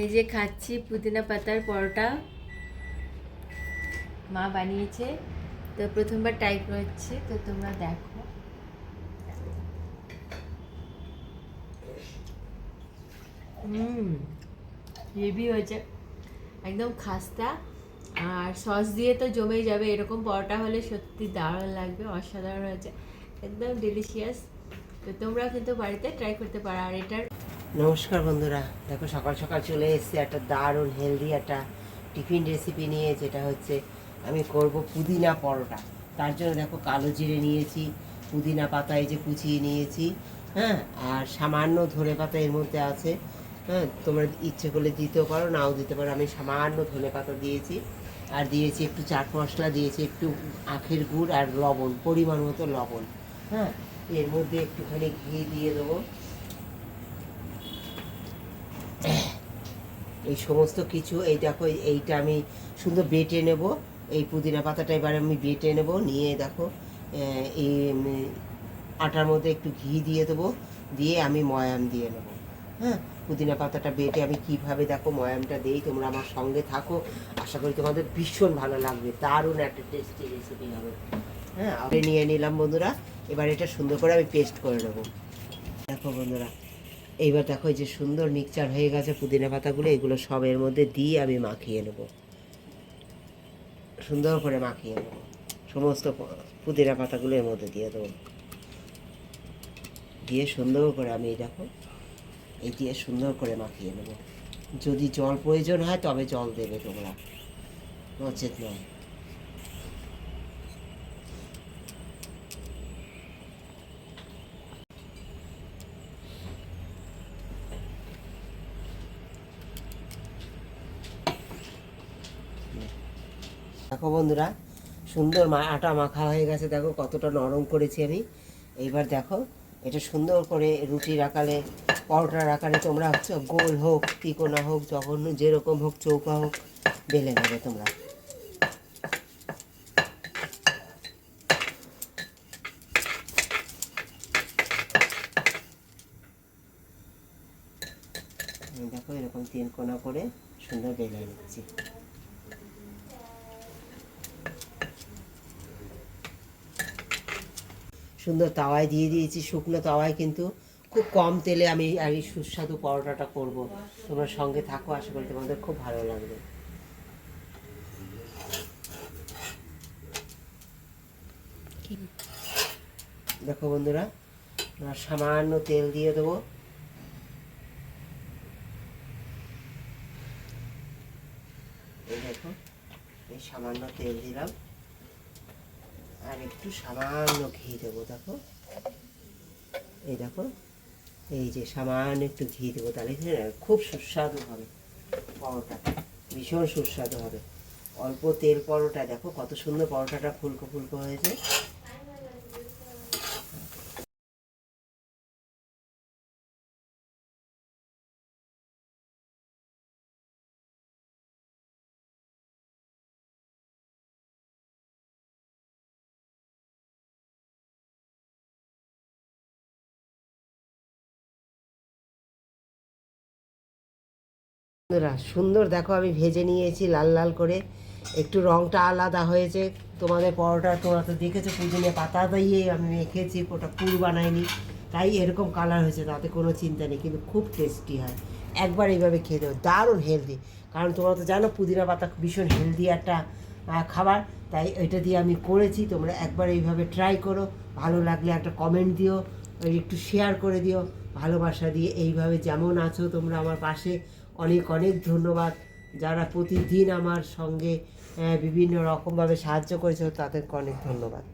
এই যে খাচ্ছি পুদিনা পাতার পরোটা। মা বানিয়েছে। তো প্রথমবার ট্রাই করছি, তো তোমরা দেখো। হেভি হয়েছে। একদম খাস্তা। আর সস দিয়ে তো জমেই যাবে। এরকম পরোটা হলে সত্যি দারুণ লাগবে, অসাধারণ হয়েছে। একদম ডেলিশিয়াস তো তোমরা কিন্তু বাড়িতে ট্রাই করতে পারো। আর এটার নমস্কার বন্ধুরা। দেখো, সকাল সকাল চলে এসেছি একটা দারুণ হেলদি একটা টিফিন রেসিপি নিয়ে, যেটা হচ্ছে আমি করব পুদিনা পরোটা। তার জন্য দেখো, কালো জিরে নিয়েছি, পুদিনা পাতা এই যে কুচিয়ে নিয়েছি হ্যাঁ? আর সামান্য ধনে পাতা এর মধ্যে আছে হ্যাঁ? তোমরা ইচ্ছে করলে দিতেও পারো, নাও দিতে পারো। আমি সামান্য ধনে পাতা দিয়েছি, আর দিয়েছি একটু চাট মশলা, দিয়েছি একটু আখের গুড় আর লবণ, পরিমাণ মতো লবণ হ্যাঁ? এর মধ্যে একটুখানি ঘি দিয়ে দেবো। এই সমস্ত কিছু, এই দেখো এইটা আমি সুন্দর বেটে নেব। এই পুদিনা পাতাটা এবার আমি বেটে নেব, নিয়ে দেখো এই আটার মধ্যে একটু ঘি দিয়ে দেবো, দিয়ে আমি ময়াম দিয়ে নেব। হ্যাঁ পুদিনা পাতাটা বেটে আমি কীভাবে দেখো ময়ামটা দেই, তোমরা আমার সঙ্গে থাকো। আশা করি তোমাদের ভীষণ ভালো লাগবে, দারুণ একটা টেস্টি রেসিপি হবে। হ্যাঁ আমি নিয়ে নিলাম বন্ধুরা, এবার এটা সুন্দর করে আমি পেস্ট করে নেব। দেখো বন্ধুরা এইবার দেখো এই যে সুন্দর মিক্সচার হয়ে গেছে, পুদিনা পাতাগুলো, এগুলো সব এর মধ্যে দিয়ে আমি মাখিয়ে নেব। সুন্দর করে মাখিয়ে নেব। সমস্ত পুদিনা পাতাগুলো এর মধ্যে দিয়ে দেবো। দিয়ে সুন্দর করে আমি দেখো, এই দিয়ে সুন্দর করে মাখিয়ে নেব। যদি জল প্রয়োজন হয় তবে জল দেবে তোমরা। নচেত নয়। দেখো বন্ধুরা, সুন্দর আটা মাখা হয়ে গেছে, দেখো কতটা নরম করেছি আমি। এইবার দেখো, এটা সুন্দর করে রুটির আকারে পরোটার আকারে তোমরা হচ্ছে গোল হোক, তিকোনা হোক, জঘন্য যেরকম হোক, চৌকা হোক, বেলে নেবে তোমরা। দেখো এরকম তিন কোনা করে সুন্দর বেলে নিচ্ছি। সুন্দর তাওয়ায় দিয়ে দিয়েছি, শুকনো তাওয়ায় কিন্তু খুব কম তেলে আমি আর এই সুস্বাদু পরোটাটা করব। তোমরা সঙ্গে থাকো, আশা করি তোমাদের খুব ভালো লাগবে। দেখো বন্ধুরা সামান্য তেল দিয়ে দেবো। দেখো, এই সামান্য তেল দিলাম। আর একটু সামান্য ঘি দেবো, দেখো। এই দেখো, এই যে সামান্য একটু ঘি দেবো, তাহলে খুব সুস্বাদু হবে পরোটা, ভীষণ সুস্বাদু হবে। অল্প তেল পরোটা দেখো কত সুন্দর পরোটাটা ফুলকো ফুলকো হয়েছে। বন্ধুরা, সুন্দর, দেখো আমি ভেজে নিয়েছি লাল লাল করে। একটু রংটা আলাদা হয়েছে। তোমাদের পরোটা তোমরা তো দেখেছ, পুদিনে পাতা দিয়ে আমি মেখেছি, ওটা পুর বানাইনি। তাই এরকম কালার হয়েছে, তাতে কোনো চিন্তা নেই, কিন্তু খুব টেস্টি হয়। একবার এইভাবে খেয়ে দেবো দারুণ হেলদি কারণ তোমরা তো জানো, পুদিনা পাতা ভীষণ হেলদি একটা খাবার। তাই এটা দিয়ে আমি করেছি, তোমরা একবার এইভাবে ট্রাই করো। ভালো লাগলে একটা কমেন্ট দিও, একটু শেয়ার করে দিও। ভালোবাসা দিয়ে এইভাবে যেমন আছো তোমরা আমার পাশে অনেক অনেক ধন্যবাদ। যারা প্রতিদিন আমার সঙ্গে বিভিন্ন রকমভাবে সাহায্য করেছিল তাদেরকে অনেক ধন্যবাদ।